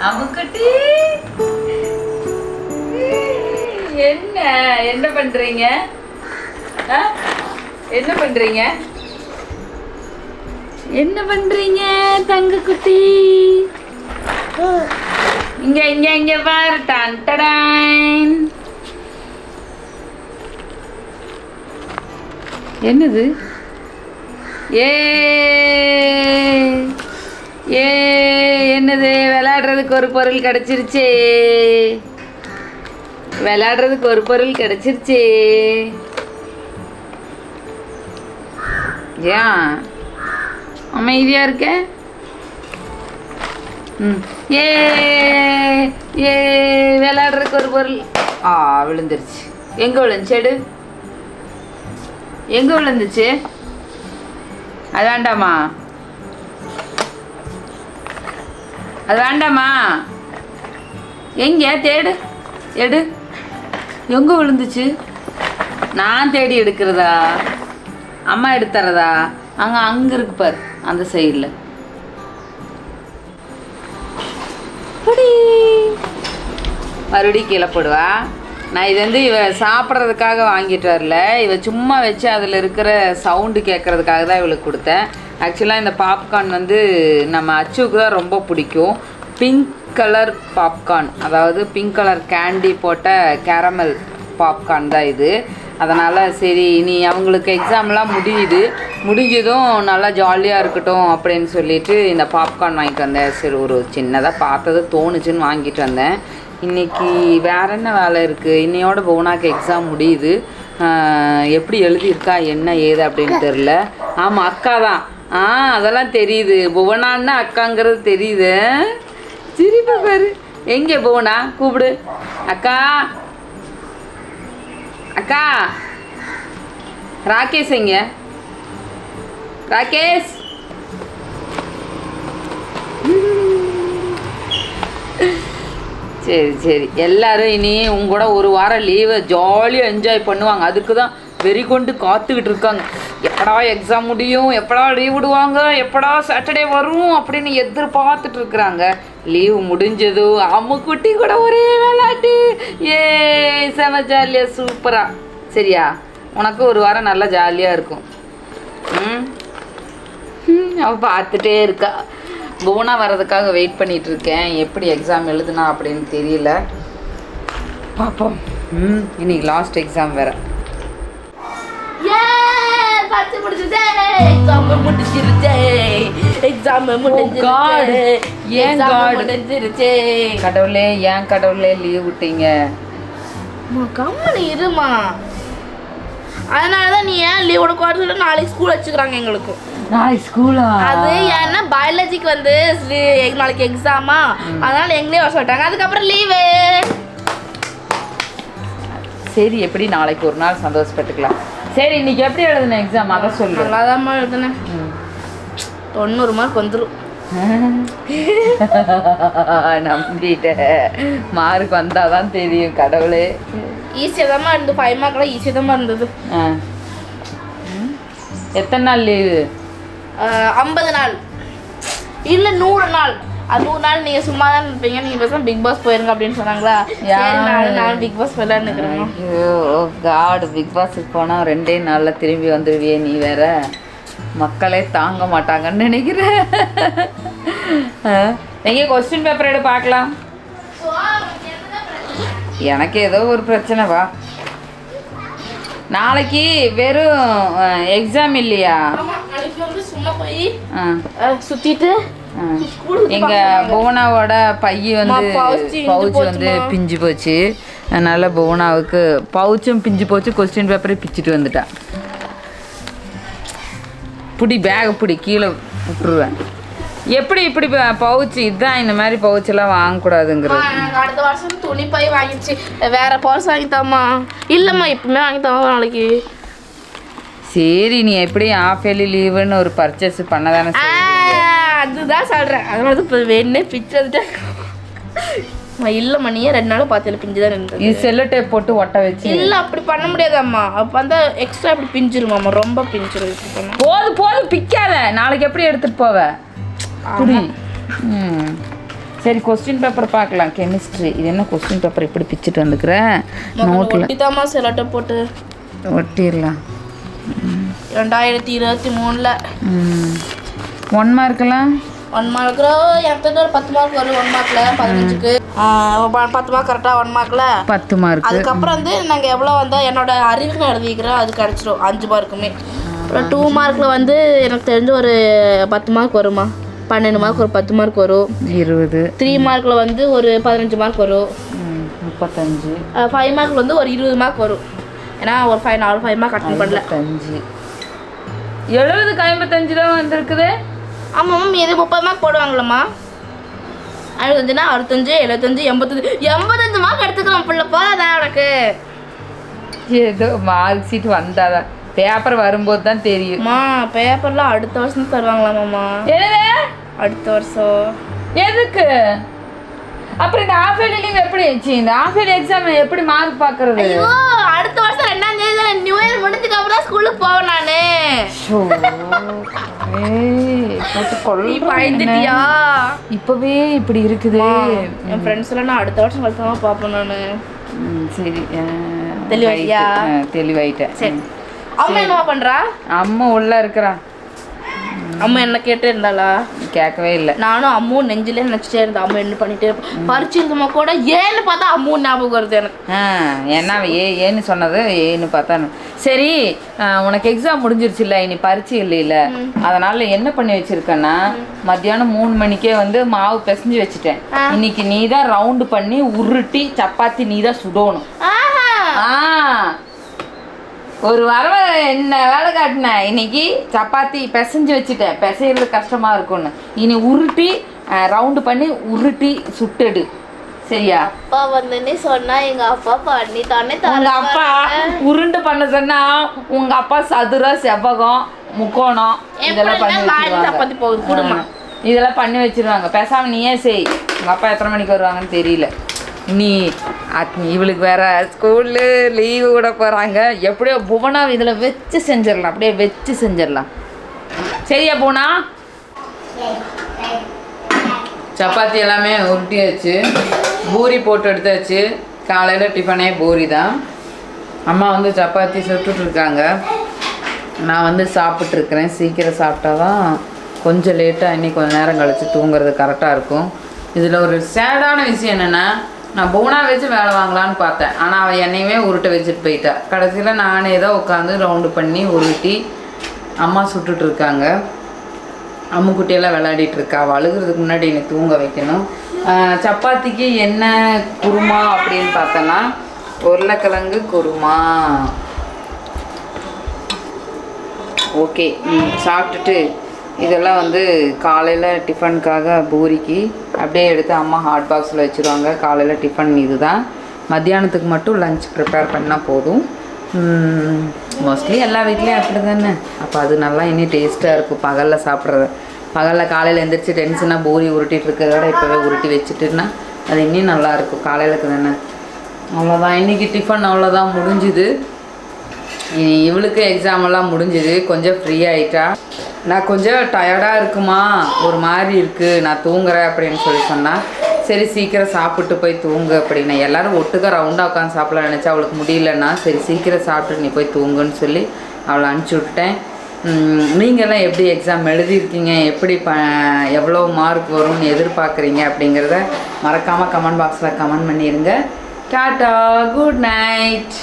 அமுக்குட்டி என்ன என்ன பண்றீங்க? ஆ? என்ன பண்றீங்க? என்ன பண்றீங்க தங்க குட்டி இங்க இங்க இங்க பாரு டன் டடான். என்னது? ஏ என்னது விளையாடுறதுக்கு ஒரு பொருள் கிடைச்சிருச்சே. விளையாடுறதுக்கு ஒரு பொருள் கிடைச்சிருச்சே. ஏன்? அமைதியா இருக்க? ம். ஏ ஏ விளையாடுறதுக்கு ஒரு பொருள். ஆ விழுந்துருச்சு. எங்கே விழுந்துச்சு எடு? எங்கே விழுந்துச்சு? அதாண்டாமா அது வேண்டாமா? எங்கே? தேடு. எடு. எங்கே விழுந்துச்சு? நான் தேடி எடுக்கிறதா? அம்மா எடுத்துறதா? அங்கே அங்கே இருக்கு பாரு அந்த சைடில் மறுபடியும் கீழே போடுவா. நான் இது வந்து இவ சாப்பிட்றதுக்காக வாங்கிட்டு வரல. இவ சும்மா வச்சு அதில் இருக்கிற சவுண்டு கேட்கறதுக்காக தான் இவளுக்கு கொடுத்தேன். ஆக்சுவலாக இந்த பாப்கார்ன் வந்து நம்ம அச்சுவுக்கு தான் ரொம்ப பிடிக்கும். பிங்க் கலர் பாப்கார்ன் அதாவது பிங்க் கலர் கேண்டி போட்ட கேரமல் பாப்கார்ன் தான் இது. அதனால் சரி இனி அவங்களுக்கு எக்ஸாம்லாம் முடியுது. முடிஞ்சதும் நல்லா ஜாலியாக இருக்கட்டும் அப்படின்னு சொல்லிட்டு இந்த பாப்கார்ன் வாங்கிட்டு வந்தேன். சரி ஒரு சின்னதாக பார்த்தது தோணுச்சுன்னு வாங்கிட்டு வந்தேன். இன்னைக்கு வேற என்ன வேலை இருக்குது இன்னையோட போனாக்கு எக்ஸாம் முடியுது. எப்படி எழுதியிருக்கா? என்ன ஏது அப்படின்னு தெரில ஆமாம் அக்கா தான். ஆ அதெல்லாம் தெரியுது. புவனான்னா அக்காங்கிறது தெரியுது. சிரிப்பு பாரு. எங்கே புவனா? கூப்பிடு. அக்கா. அக்கா. ராகேஷ் எங்க? ராகேஷ். சரி சரி. எல்லாரும் இனி உங்க கூட ஒரு வாரம் லீவை ஜாலியாக என்ஜாய் பண்ணுவாங்க. அதுக்கு தான் வெறி கொண்டு காத்துக்கிட்டு இருக்காங்க எப்படா எக்ஸாம் முடியும்? எப்படா லீவ் விடுவாங்க? எப்படா சாட்டர்டே வரும்? அப்படின்னு எதிர்பார்த்துட்டு இருக்கிறாங்க லீவு முடிஞ்சதும் அம்முக்குட்டி கூட ஒரே விளையாட்டு. ஏ செம ஜாலியாக சூப்பராக சரியா? உனக்கு ஒரு வாரம் நல்லா ஜாலியாக இருக்கும். ம்? அவள் அவ பார்த்துட்டே இருக்கா. புவனா வர்றதுக்காக வெயிட் பண்ணிட்டு இருக்கேன் எப்படி எக்ஸாம் எழுதுனா அப்படின்னு தெரியல. பார்ப்போம். ம் இன்னைக்கு லாஸ்ட் எக்ஸாம் வேறு. ஏ பத்து முடிஞ்சுதே. எக்ஸாம் முடிஞ்சிருச்சே. எக்ஸாம். முடிஞ்சிருச்சே. ஏன் God? முடிஞ்சிருச்சே. கடவுளே ஏன் கடவுளே லீவ் விட்டீங்க? கம்மனு இருமா. அதனால தான் நீ ஏன் லீவ் விட சொல்லி நாளைக்கு ஸ்கூல் வச்சுக்கிறாங்க எங்களுக்கு. நாளைக்கு ஸ்கூலா அது ஏன்னா பயாலஜிக்கு வந்து நாளைக்கு எக்ஸாமா அதனால எங்களே வர சொல்லிட்டாங்க. அதுக்கப்புறம் லீவு சரி எப்படி நாளைக்கு ஒரு நாள் சந்தோஷப்பட்டுக்கலாம்? சரி இன்னைக்கு எப்படி எழுதுன எக்ஸாம் அதை சொல்லு. நல்லாதாம்மா எழுதுனேன் ம். தொண்ணூறு மார்க் வந்துடும் நம்பிட்டேன். மார்க் வந்தாதான் தெரியும் கடவுளே. ஈஸியாக தாம்மா இருந்தது. ஃபைவ் மார்க்லாம் ஈஸியாக தாம்மா இருந்தது. எத்தனை நாள் லீவு ஐம்பது நாள். இல்லை நூறு நாள். அது நூறு நாள் நீங்கள் சும்மா தான் இருப்பீங்க. நீங்கள் பேசாம பிக் பாஸ் போயிருங்க அப்படின்னு சொன்னாங்களா? சரி யாரு? நான் நான் பிக் பாஸ் போயிடலான்னு இருக்கிறேன் ஐயோ காடு பிக் பாஸுக்கு போனால் ரெண்டே நாளில் திரும்பி வந்துடுவியே நீ வேற. மக்களே தாங்க மாட்டாங்கன்னு நினைக்கிறேன் எங்கே கொஸ்டின் பேப்பர் எடு பார்க்கலாம். எனக்கு ஏதோ ஒரு பிரச்சனை வா. நாளைக்கு வெறும் எக்ஸாம் இல்லையா? சும்மா போய் ஆ. அஹ், சுத்திட்டு ஆ. ஸ்கூலுக்கு எங்க புவனாவோட பைய வந்து பவுச் வந்து. பிஞ்சு போச்சு. அதனால புவனாவுக்கு பவுச்சும் பிஞ்சு போச்சு கொஸ்டின் பேப்பரை பிச்சுட்டு வந்துட்டா. புடி பேக் புடி கீழே விட்டுருவேன். எப்படி இப்படி பவுச்சு? இதுதான் இந்த மாதிரி பவுச் எல்லாம் வாங்கக்கூடாதுங்கிறது அடுத்த வருஷம் துணி பை வாங்கிடுச்சு. வேற பர்ஸ் வாங்கித்தாம்மா. இல்லைம்மா இப்பவுமே வாங்கித்தாம்மா நாளைக்கு. சரி நீ எப்படி ஆஃப் எலி லீவுன்னு ஒரு பர்ச்சேஸ் பண்ண தானே ஆ, அதுதான் சொல்கிறேன் அதனால தான் இப்போ வேணுனே பிச்சு வந்துட்டேன் இல்லைம்மா நீயே ரெண்டு நாள் பார்த்துல பிஞ்சு தான் இருந்தது இது செல்லோ டேப் போட்டு ஒட்ட வச்சு. இல்லை அப்படி பண்ண முடியாதாம்மா. அப்போ வந்து எக்ஸ்ட்ரா இப்படி பிஞ்சிருமாம்மா ரொம்ப பிஞ்சிரும் போது போது பிக்காத. நாளைக்கு எப்படி எடுத்துட்டு போவ? சரி கொஸ்டின் பேப்பர் பார்க்கலாம். கெமிஸ்ட்ரி இது என்ன கொஸ்டின் பேப்பர் இப்படி பிச்சுட்டு வந்துக்கிறேன் நோட்டில் ஒட்டிதாம்மா சிலட்டை போட்டு. ஒட்டிடலாம். ரெண்டாயிரத்தி இருபத்தி மூணில். ஒன் மார்க்கெல்லாம் ஒன் மார்க்கில் எனக்கு ஒரு பத்து மார்க் வரும் ஒன் மார்க்கில் பதினஞ்சுக்கு. பத்து மார்க் கரெக்டாக ஒன் மார்க்கில் பத்து மார்க்கு அதுக்கப்புறம் வந்து நாங்கள் எவ்வளோ வந்தால் என்னோட அறிவுக்கு நான் எழுதிக்கிறேன் அது கிடச்சிரும் அஞ்சு மார்க்குமே அப்புறம் டூ மார்க்கில் வந்து எனக்கு தெரிஞ்ச ஒரு பத்து மார்க் வருமா பன்னெண்டு மார்க் ஒரு பத்து மார்க் வரும். இருபது. த்ரீ மார்க்கில் வந்து ஒரு பதினஞ்சு மார்க் வரும். முப்பத்தஞ்சு. ஃபைவ் மார்க்கில் வந்து ஒரு இருபது மார்க் வரும். ஏன்னா ஒரு ஃபைவ் நாலு ஃபைவ் மார்க் அட்டன் பண்ணல. ஐம்பத்தஞ்சு. எழுபதுக்கு ஐம்பத்தஞ்சு தான் வந்திருக்குது. ஆமாம் மேம் இது முப்பது மார்க் போடுவாங்களம்மா? அறுபத்தஞ்சுனா அறுபத்தஞ்சு எழுபத்தஞ்சு எண்பத்தஞ்சு எண்பத்தஞ்சு மார்க் எடுத்துக்கலாம் பிள்ளை போதாதா உனக்கு? ஏதோ மார்க் ஷீட் வந்தாதான் பேப்பர் வரும்போது தான் தெரியும். அம்மா பேப்பர்லாம் அடுத்த வருஷம் தருவாங்களாமாம்மா? என்னது? அடுத்த வருஷம். எதுக்கு? அப்புறம் இந்த ஆஃப் இயர்லி லீவ் எப்படி இந்த ஆஃப் இயர்லி எக்ஸாம் எப்படி மார்க் பார்க்கறது ஐயோ அடுத்த வருஷம் ரெண்டாம் தேதி நியூ இயர் முடிஞ்சதுக்கு அப்புறம் ஸ்கூலுக்கு போவேன் நானு. பயந்துட்டியா? என்ன. இப்பவே இப்படி இருக்குதே. என் ஃப்ரெண்ட்ஸ் எல்லாம் நான் அடுத்த வருஷம் கழிச்சு தான் பார்ப்பேன் நான். ம், சரி. தெளிவாயிட்டியா? தெளிவாயிட்டேன். சரி. அம்மா என்னம்மா பண்றா? அம்மா உள்ள இருக்கிறா. அம்மா என்ன கேட்டே இருந்தாளா? கேட்கவே இல்லை. நானும் அம்மு நெஞ்சிலே நினச்சிட்டே இருந்தேன். அம்மா என்ன பண்ணிட்டே இருப்பேன் பறிச்சு இருந்தமா கூட? ஏன்னு பார்த்தா அம்மு ஞாபகம் வருது எனக்கு. ஆ என்ன ஏ ஏன்னு சொன்னது ஏன்னு பார்த்தா சரி உனக்கு எக்ஸாம் முடிஞ்சிருச்சுல்ல இனி பரீட்சை இல்லைல்ல. அதனால என்ன பண்ணி வச்சிருக்கேன்னா மத்தியானம் மூணு மணிக்கே வந்து மாவு பிசைஞ்சு வச்சுட்டேன். இன்னைக்கு நீ தான் ரவுண்டு பண்ணி உருட்டி சப்பாத்தி நீ தான் சுடணும். ஆஹா. ஆ. ஒரு வரவ என்ன வேலை காட்டின? இன்னைக்கு சப்பாத்தி பிசைஞ்சு வச்சுட்டேன். பிசைறது கஷ்டமா இருக்கும்னு. இனி உருட்டி ரவுண்டு பண்ணி உருட்டி சுட்டெடு. சரியா? அப்பா வந்துன்னு சொன்னா எங்க அப்பா பண்ணி தானே உங்க அப்பா உருண்டு பண்ண சொன்னா உங்க அப்பா சதுரம் செவ்வகம் முக்கோணம் இதெல்லாம் பண்ணி இதெல்லாம் பண்ணி வச்சிருவாங்க. பேசாம நீயே செய். உங்க அப்பா எத்தனை மணிக்கு வருவாங்கன்னு தெரியல. நீ அத்- இவளுக்கு வேற ஸ்கூலு லீவு விட போறாங்க. எப்படியோ புவனா இதுல வச்சு செஞ்சிடலாம். அப்படியே வச்சு செஞ்சிடலாம். சரியா பூனா சப்பாத்தி எல்லாமே உருட்டியாச்சு. பூரி போட்டு எடுத்தாச்சு. காலையில் டிஃபனே பூரி தான். அம்மா வந்து சப்பாத்தி சுட்டுட்ருக்காங்க. நான் வந்து சாப்பிட்ருக்குறேன் சீக்கிரம் சாப்பிட்டா தான் கொஞ்சம் லேட்டாக இன்னி கொஞ்சம் நேரம் கழித்து தூங்குறது கரெக்டாக இருக்கும். இதில் ஒரு சேடான விஷயம் என்னென்னா நான் புவனா வச்சு வேலை வாங்கலான்னு பார்த்தேன். ஆனால் அவள் என்னையுமே உருட்ட வச்சுட்டு போயிட்டா. கடைசியில் நானே தான் உட்காந்து ரவுண்டு பண்ணி உருட்டி அம்மா சுட்டுட்டு இருக்காங்க. அம்முக்குட்டியெல்லாம் விளையாடிட்டு இருக்கா. அவள் அழுகிறதுக்கு முன்னாடி என்னை தூங்க வைக்கணும். சப்பாத்திக்கு என்ன குருமா அப்படின்னு பார்த்தோன்னா உருளைக்கிழங்கு குருமா. ஓகே சாப்பிட்டுட்டு இதெல்லாம் வந்து காலையில் டிஃபனுக்காக பூரிக்கு அப்படியே எடுத்து அம்மா ஹாட் பாக்ஸில் வச்சுருவாங்க. காலையில் டிஃபன் இதுதான். மத்தியானத்துக்கு மட்டும் லஞ்ச் ப்ரிப்பேர் பண்ணால் போதும். மோஸ்ட்லி எல்லா வீட்லேயும் அப்படி தானே அப்போ அது நல்லா இனி டேஸ்ட்டாக இருக்கும். பகலில் சாப்பிட்றது. பகலில் காலையில் எந்திரிச்சு டென்ஷனாக பூரி உருட்டிகிட்டு இருக்கிறத விட இப்போவே உருட்டி வச்சுட்டுன்னா அது இன்னும் நல்லாயிருக்கும் காலையிலுக்கு தானே. அவ்வளோதான் இன்றைக்கி டிஃபன் அவ்வளோதான் முடிஞ்சுது. இவளுக்கு எக்ஸாம் எல்லாம் முடிஞ்சுது. கொஞ்சம் ஃப்ரீ ஆயிட்டா? நான் கொஞ்சம் டயர்டாக இருக்குமா? ஒரு மாதிரி இருக்குது நான் தூங்குறேன் அப்படின்னு சொல்லி சொன்னா சரி சீக்கிரம் சாப்பிட்டு போய் தூங்கு அப்படின்னு. எல்லாரும் ஒட்டுக்கா ரவுண்டாக உட்காந்து சாப்பிட நினச்சா அவளுக்கு முடியலன்னா சரி சீக்கிரம் சாப்பிட்டு நீ போய் தூங்குன்னு சொல்லி அவளை அனுப்பிச்சி விட்டேன் நீங்கள்லாம் எப்படி எக்ஸாம் எழுதியிருக்கீங்க? எப்படி ப எவ்வளோ மார்க் வரும்னு எதிர்பார்க்குறீங்க அப்படிங்கிறத மறக்காமல் கமெண்ட் பாக்ஸில் கமெண்ட் பண்ணிடுங்க. Tata good night